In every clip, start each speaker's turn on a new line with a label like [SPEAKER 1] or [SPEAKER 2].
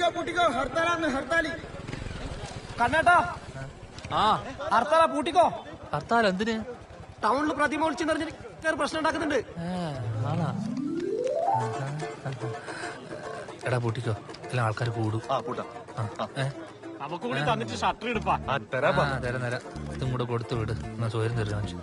[SPEAKER 1] പൂട്ടിക്കോ പൊട്ടിക്കോ ഹർത്താലാന്ന് ഹർത്താലി.
[SPEAKER 2] കണ്ണേട്ടാ.
[SPEAKER 3] ആ.
[SPEAKER 2] ഹർത്താലാ പൂട്ടിക്കോ.
[SPEAKER 3] ഹർത്താൽ എന്തിന്?
[SPEAKER 2] ടൗണിൽ പ്രതിമ ഒളിച്ചു നിറഞ്ഞിട്ട് പ്രശ്നം ഉണ്ടാക്കുന്നുണ്ട്.
[SPEAKER 3] എടാ പൂട്ടിക്കോ. എല്ലാം ആൾക്കാർ കൂടും.
[SPEAKER 2] നമുക്ക് കൂടി തന്നിട്ട് ഷട്ടർ എടുപ്പാ
[SPEAKER 3] തരാം തരാം ഇതും കൂടെ കൊടുത്തു വിട്. എന്നാ ചോരം തരും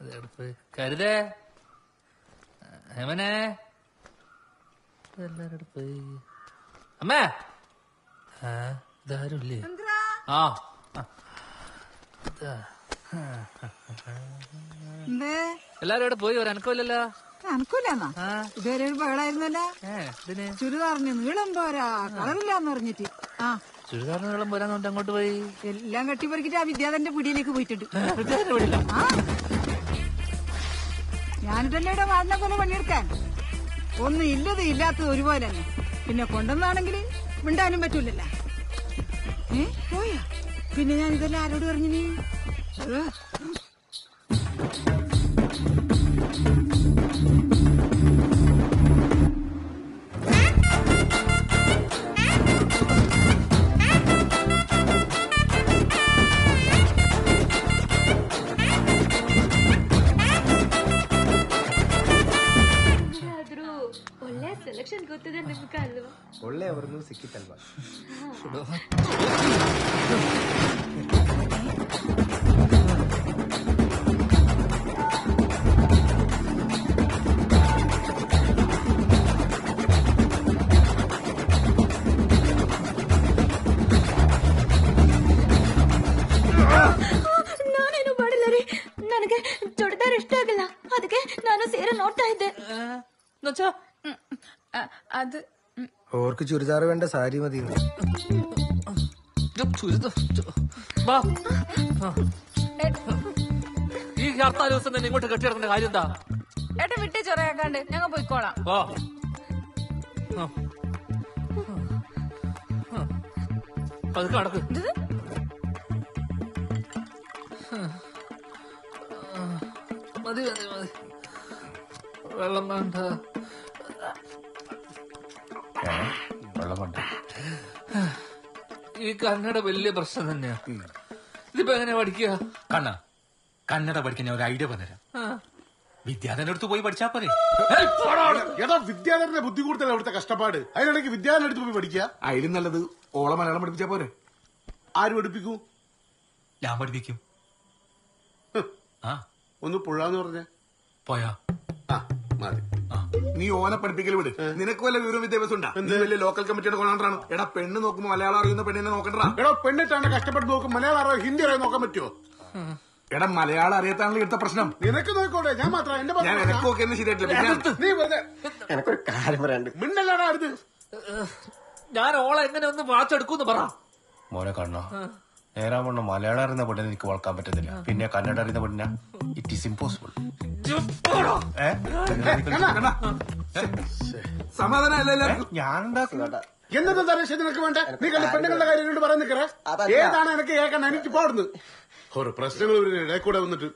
[SPEAKER 3] അതെടുപ്പ് കരുതേ. എല്ലാരും പോയി അമ്മേ. ആ എല്ലാരും ഇവിടെ പോയി. ഒരു അനക്കമില്ലല്ലോ.
[SPEAKER 4] അനക്കൂലെന്നാ? ഇതുവരെ ഒരു ബഹളായിരുന്നല്ലോ. ചുരിദാറിന് നീളം പോരാ. കളറില്ലാന്ന് പറഞ്ഞിട്ട്. ആ.
[SPEAKER 3] ചുരിദാറിന് നീളം പോരാന്ന് പറഞ്ഞിട്ട് അങ്ങോട്ട് പോയി?
[SPEAKER 4] എല്ലാം കെട്ടിപ്പറിക്കിട്ട് ആ വിദ്യാധന്റെ പിടിയിലേക്ക് പോയിട്ടുണ്ട്. ഞാനിതല്ലേ ഇവിടെ വാടിനെ പോലെ പണിയെടുക്കാൻ? ഒന്നും ഇല്ലത് ഇല്ലാത്തത് ഒരുപോലെ തന്നെ. പിന്നെ കൊണ്ടുവന്നാണെങ്കിൽ മിണ്ടാനും പറ്റൂലല്ല? ഏ പോയാ? പിന്നെ ഞാൻ ഇതെല്ലാം ആരോട് പറഞ്ഞു
[SPEAKER 5] ಗೊತ್ತಿದೆ ನಿಮ್ಗೆ ಅಲ್ವಾ
[SPEAKER 6] ಒಳ್ಳೆ ಅವ್ರನ್ನು ಸಿಕ್ಕಿತಲ್ವಾ?
[SPEAKER 5] ನಾನೇನು ಮಾಡಿಲ್ಲ ರೀ. ನನಗೆ ಚೊಡದಾರ ಇಷ್ಟ ಆಗಲ್ಲ. ಅದಕ್ಕೆ ನಾನು ಸೇರ ನೋಡ್ತಾ ಇದ್ದೆ.
[SPEAKER 3] ನೋಚ
[SPEAKER 5] ಅದು
[SPEAKER 6] ഓർക്ക് ചുരിദാർ വേണ്ട സാരി മതി.
[SPEAKER 3] ഈ ഹർത്താൽ ദിവസം തന്നെ ഇങ്ങോട്ട് കെട്ടിയിടക്കേണ്ട കാര്യം എന്താ?
[SPEAKER 7] ഏട്ടൻ വിട്ടേ ചൊറയാക്കാണ്ട്. ഞങ്ങൾ പോയിക്കോളാം.
[SPEAKER 3] വാ. പതുക്കെ നടക്ക് ആ. മതി മതി മതി. വെള്ളം വേണ്ട.
[SPEAKER 6] വെള്ളം വേണ്ട
[SPEAKER 3] ഈ കന്നഡ വലിയ പ്രശ്നം തന്നെയാ. ഇതിപ്പോ എങ്ങനെ പഠിക്കുക?
[SPEAKER 8] കണ്ണ കന്നഡ പഠിക്കാൻ ഞാൻ ഒരു ഐഡിയ പറഞ്ഞുതരാം. വിദ്യാധരന്റെ അടുത്ത് പോയി പഠിച്ചാ പോരെ.
[SPEAKER 9] ഏതാ വിദ്യാധരന്റെ ബുദ്ധി കൂടുതൽ അവിടുത്തെ കഷ്ടപ്പാട്? അതിനിടയ്ക്ക് വിദ്യാധരന്റെ അടുത്ത് പോയി പഠിക്കുക.
[SPEAKER 10] അതിലും നല്ലത് ഓളെ മലയാളം പഠിപ്പിച്ചാ പോരെ.
[SPEAKER 9] ആര് പഠിപ്പിക്കൂ?
[SPEAKER 8] ഞാൻ പഠിപ്പിക്കും.
[SPEAKER 9] ഒന്ന്
[SPEAKER 8] ആ.
[SPEAKER 9] ഒന്ന് പുഴാന്ന് പറഞ്ഞേ.
[SPEAKER 8] പോയാ.
[SPEAKER 9] ആ മതി.
[SPEAKER 10] നീ ഓനെ പഠിപ്പിക്കൽ വിട്. നിനക്ക് വല്ല വിവരം വിദ്യാഭ്യാസം ഉണ്ടാ? നീ വലിയ ലോക്കൽ കമ്മിറ്റിയുടെ കൊണ്ടാണ് എടാ പെണ്ണ് നോക്കുമ്പോ മലയാളം അറിയുന്ന പെണ്ണിനെ നോക്കണ്ടാ
[SPEAKER 9] എടോ പെണ്ണിട്ടാണ് കഷ്ടപ്പെട്ട് നോക്കും മലയാളം അറിയോ ഹിന്ദി അറിയോ നോക്കാൻ പറ്റുമോ
[SPEAKER 10] എടാ മലയാളം അറിയാത്താണല്ലോ എടുത്ത പ്രശ്നം.
[SPEAKER 9] നിനക്ക് നോക്കോട്ടെ ഞാൻ മാത്രം എന്റെ
[SPEAKER 10] ഞാൻ
[SPEAKER 9] മാത്രം
[SPEAKER 10] എനക്ക് നോക്കിയെന്ന് ശരിയായിട്ടില്ല.
[SPEAKER 9] നീ വെറുതെ.
[SPEAKER 6] എനക്കൊരു കാര്യം പറയാണ്ട്
[SPEAKER 9] മിണ്ടല്ലാടാ അടുത്ത്
[SPEAKER 3] ഞാൻ ഓളെ എങ്ങനെ ഒന്ന് വാച്ചെടുക്കൂന്ന് പറ.
[SPEAKER 6] മോനെ കണ്ണോ നേരാവണ്ണം മലയാളം അറിയുന്ന പെണ്ണിനെ എനിക്ക് വളക്കാൻ പറ്റുന്നില്ല. പിന്നെ കന്നഡ അറിയുന്ന പെണ്ണിനെ ഇറ്റ് ഈസ് ഇമ്പോസിബിൾ
[SPEAKER 10] സമാധാനം അല്ല എല്ലാവർക്കും
[SPEAKER 6] ഞാൻ ഉണ്ടാക്കുന്നതാ
[SPEAKER 9] എന്നത്തെ തരേശ നിനക്ക് വേണ്ട. നീ കണ്ട പെണ്ണുങ്ങളുടെ കാര്യം കൊണ്ട് പറയാൻ നിൽക്കറ ഏതാണ് എനിക്ക് കേൾക്കാൻ? എനിക്ക് പോടുന്നു. ഒരു പ്രശ്നങ്ങൾ ഇടയിൽ കൂടെ വന്നിട്ട്.